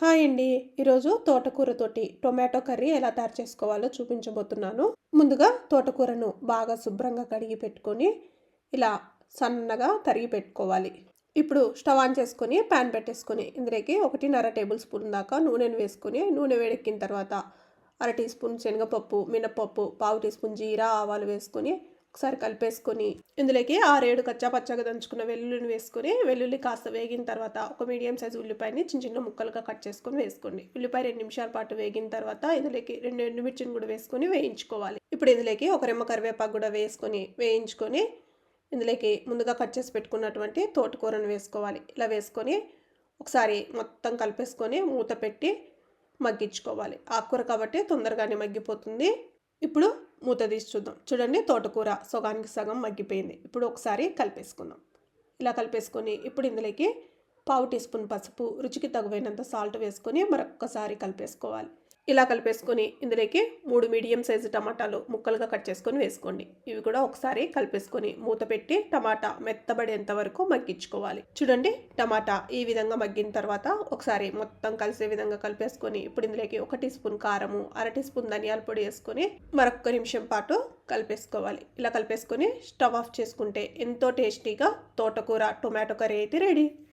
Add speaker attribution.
Speaker 1: Hi అండి. ఈరోజు తోటకూరతోటి tomato curry ఎలా తయారు చేసుకోవాలో చూపించబోతున్నాను. ముందుగా తోటకూరను బాగా శుభ్రంగా కడిగి పెట్టుకొని ఇలా సన్నగా తరిగి పెట్టుకోవాలి. ఇప్పుడు స్టవ్ ఆన్ చేసుకొని ప్యాన్ పెట్టేసుకొని ఇందులోకి ఒకటిన్నర టేబుల్ స్పూన్ దాకా నూనెను వేసుకొని నూనె వేడెక్కిన తర్వాత అర టీ స్పూన్ శనగపప్పు మినపప్పు పావు టీ స్పూన్ జీరా ఆవాలు వేసుకొని ఒకసారి కలిపేసుకొని ఇందులోకి ఆరేడు కచ్చా పచ్చగా దంచుకున్న వెల్లుల్లిని వేసుకొని వెల్లుల్లి కాస్త వేగిన తర్వాత ఒక మీడియం సైజు ఉల్లిపాయని చిన్న చిన్న ముక్కలుగా కట్ చేసుకొని వేసుకోండి. ఉల్లిపాయ రెండు నిమిషాల పాటు వేగిన తర్వాత ఇందులోకి రెండు ఎండుమిర్చిని కూడా వేసుకొని వేయించుకోవాలి. ఇప్పుడు ఇందులోకి ఒక రెమ్మ కరివేపాకు కూడా వేసుకొని వేయించుకొని ఇందులోకి ముందుగా కట్ చేసి పెట్టుకున్నటువంటి తోటకూరను వేసుకోవాలి. ఇలా వేసుకొని ఒకసారి మొత్తం కలిపేసుకొని మూత పెట్టి మగ్గించుకోవాలి. ఆకుకూర కాబట్టి తొందరగానే మగ్గిపోతుంది. ఇప్పుడు మూత తీసి చూద్దాం. చూడండి తోటకూర సగానికి సగం మగ్గిపోయింది. ఇప్పుడు ఒకసారి కలిపేసుకుందాం. ఇలా కలిపేసుకొని ఇప్పుడు ఇందులోకి పావు టీ స్పూన్ పసుపు రుచికి తగువైనంత సాల్ట్ వేసుకొని మరొక్కసారి కలిపేసుకోవాలి. ఇలా కలిపేసుకొని ఇందులోకి మూడు మీడియం సైజు టమాటాలు ముక్కలుగా కట్ చేసుకొని వేసుకోండి. ఇవి కూడా ఒకసారి కలిపేసుకొని మూత పెట్టి టమాటా మెత్తబడేంత వరకు మగ్గించుకోవాలి. చూడండి టమాటా ఈ విధంగా మగ్గిన తర్వాత ఒకసారి మొత్తం కలిసే విధంగా కలిపేసుకొని ఇప్పుడు ఇందులోకి ఒక టీ స్పూన్ కారము అర టీ స్పూన్ ధనియాల పొడి వేసుకొని మరొక నిమిషం పాటు కలిపేసుకోవాలి. ఇలా కలిపేసుకొని స్టవ్ ఆఫ్ చేసుకుంటే ఎంతో టేస్టీగా తోటకూర టొమాటో కర్రీ అయితే రెడీ.